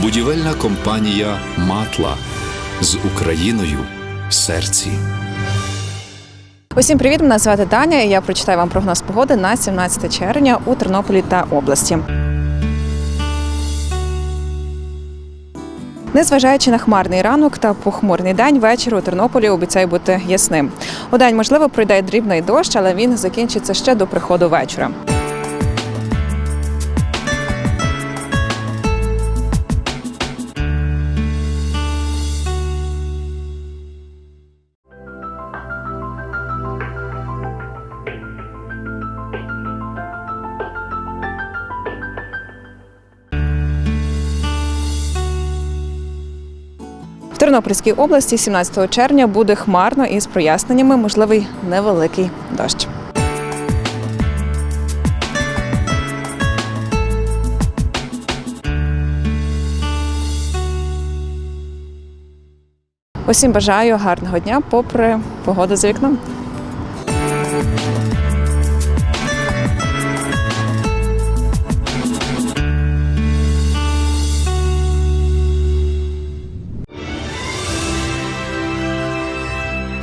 Будівельна компанія Матла з Україною в серці. Усім привіт! Мене звати Таня. і Я прочитаю вам прогноз погоди на 17 червня у Тернополі та області. Незважаючи на хмарний ранок та похмурний день, вечір у Тернополі обіцяє бути ясним. У день, можливо, пройде дрібний дощ, але він закінчиться ще до приходу вечора. Тернопільській області 17 червня буде хмарно із проясненнями, можливий невеликий дощ. Усім бажаю гарного дня, попри погоду за вікном.